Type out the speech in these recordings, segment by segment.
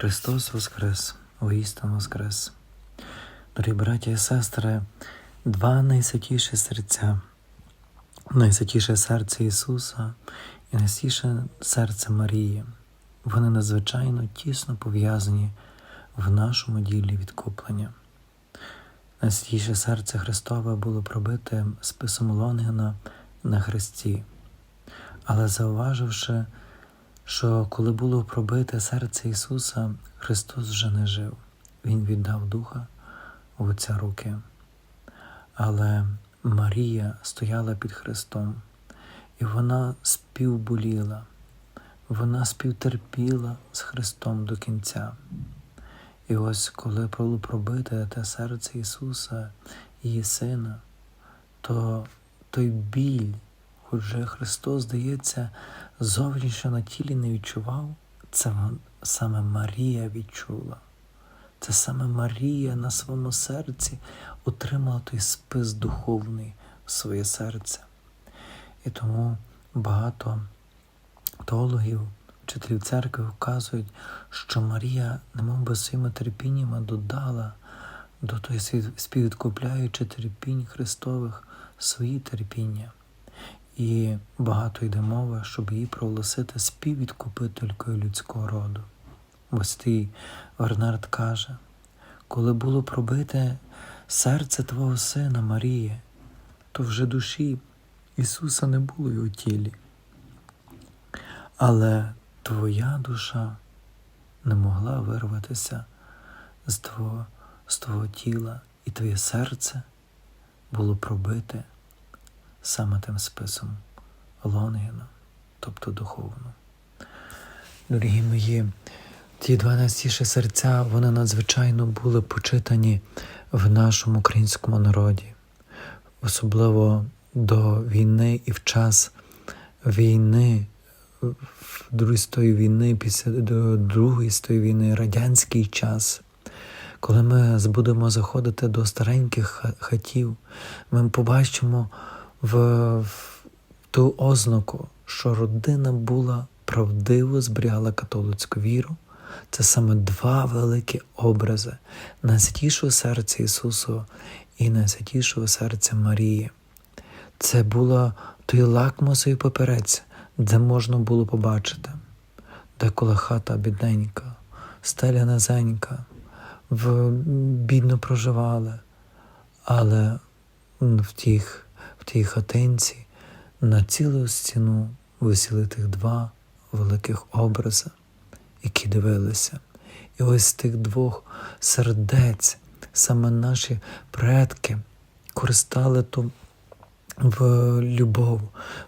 Христос Воскрес, воістину Воскрес. Дорогі браті і сестри, два найсвятіші серця, найсвятіше серце Ісуса і найсвятіше серце Марії. Вони надзвичайно тісно пов'язані в нашому ділі відкуплення. Найсвятіше серце Христове було пробите списом Лонгена на хресті, але зауваживши, що коли було пробите серце Ісуса, Христос вже не жив. Він віддав Духа в Отця руки. Але Марія стояла під Христом, і вона співболіла, вона співтерпіла з Христом до кінця. І ось коли було пробите те серце Ісуса, її Сина, то той біль, хоч Христос, здається, зовнішньо на тілі не відчував, це саме Марія відчула. Це саме Марія на своєму серці отримала той спис духовний в своє серце. І тому багато теологів, вчителів церкви вказують, що Марія, немов би своїми терпіннями, додала до той співвідкупляючи терпінь Христових свої терпіння. І багато йде мова, щоб її проголосити співвідкупителькою людського роду. Бостій Вернард каже, коли було пробите серце Твого Сина Марії, то вже душі Ісуса не було й у тілі. Але Твоя душа не могла вирватися з Твого, з Твого тіла, і Твоє серце було пробите саме тим списом Лонгена, тобто духовно. Дорогі мої, ті два найстіші серця, вони надзвичайно були почитані в нашому українському народі, особливо до війни і в час війни, в другої стої війни, після другої стої війни, радянський час. Коли ми будемо заходити до стареньких хатів, ми побачимо в, в ту ознаку, що родина була правдиво зберігала католицьку віру. Це саме два великі образи найсвятішого серця Ісусу і найсвятішого серця Марії. Це була той лакмусовий паперець, де можна було побачити, деколи хата бідненька, стеля низенька, бідно проживали, але в тих тій хатинці на цілу стіну висіли тих два великих образи, які дивилися. І ось з тих двох сердець саме наші предки користали то в любов,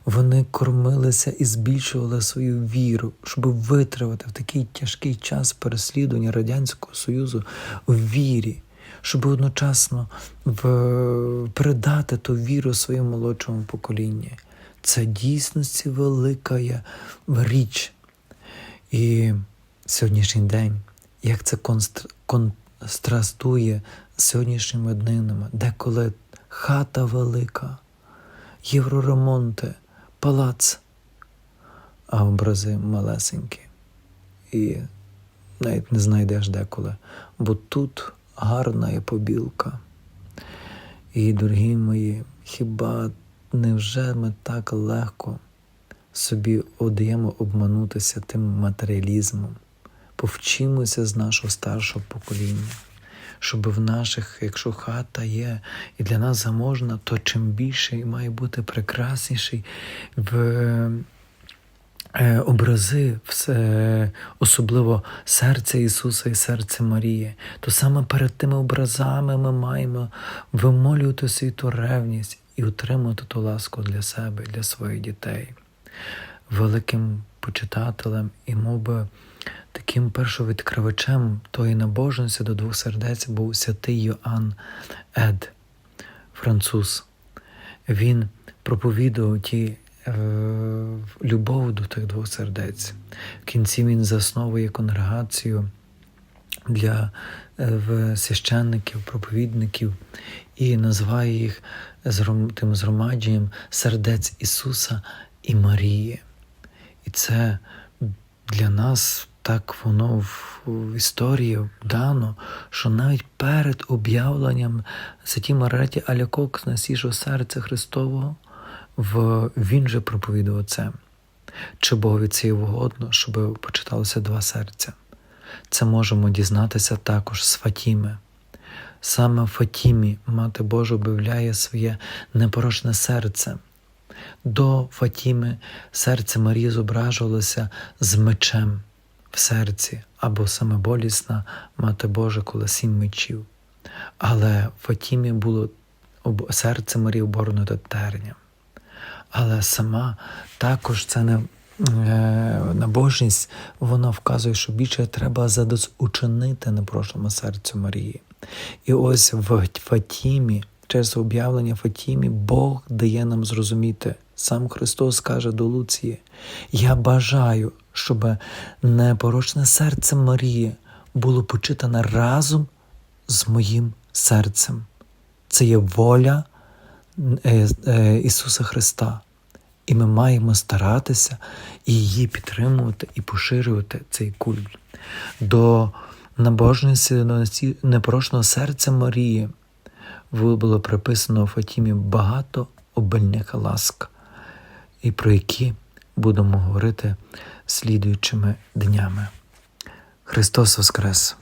вони кормилися і збільшували свою віру, щоб витривати в такий тяжкий час переслідування Радянського Союзу у вірі щоб одночасно в... передати ту віру своєму молодшому поколінню. Це дійсності велика річ. І сьогоднішній день, як це контрастує з сьогоднішніми днинами, деколи хата велика, євроремонти, палац, а образи малесенькі. І навіть не знайдеш деколи, бо тут гарна побілка. І, дорогі мої, хіба невже ми так легко собі одаємо обманутися тим матеріалізмом? Повчимося з нашого старшого покоління, щоб в наших, якщо хата є і для нас заможна, то чим більше і має бути прекрасніший в образи, все, особливо серце Ісуса і серце Марії, то саме перед тими образами ми маємо вимолювати світу ревність і утримувати ту ласку для себе, для своїх дітей. Великим почитателем і мов би, таким першовідкривачем тої набожності до двох сердець був святий Йоанн Ед, француз. Він проповідував ті Е, любов до тих двох сердець. В кінці він засновує конгрегацію для е, священників, проповідників і називає їх тим згромадженням сердець Ісуса і Марії. І це для нас так воно в, історії дано, що навіть перед об'явленням Святій Маргареті Алякок на свіжого серця Христового в, він же проповідував це. Чи Богові це є вгодно, щоб почиталося два серця? Це можемо дізнатися також з Фатіми. Саме Фатімі Мати Божа об'являє своє непорочне серце. До Фатіми серце Марії зображувалося з мечем в серці, або саме болісна Мати Божа, коли сім мечів. Але Фатімі було серце Марії оборнуте терням. Але сама також це не е, набожність, вона вказує, що більше треба задосучинити непрошеному серцю Марії. І ось в Фатімі, через об'явлення Фатімі, Бог дає нам зрозуміти. Сам Христос каже до Луції: Я бажаю, щоб непорочне серце Марії було почитане разом з моїм серцем. Це є воля Ісуса Христа. І ми маємо старатися її підтримувати і поширювати цей культ. До набожності до непорочного серця Марії було приписано Фатімі багато обильних ласк, і про які будемо говорити слідуючими днями. Христос Воскрес!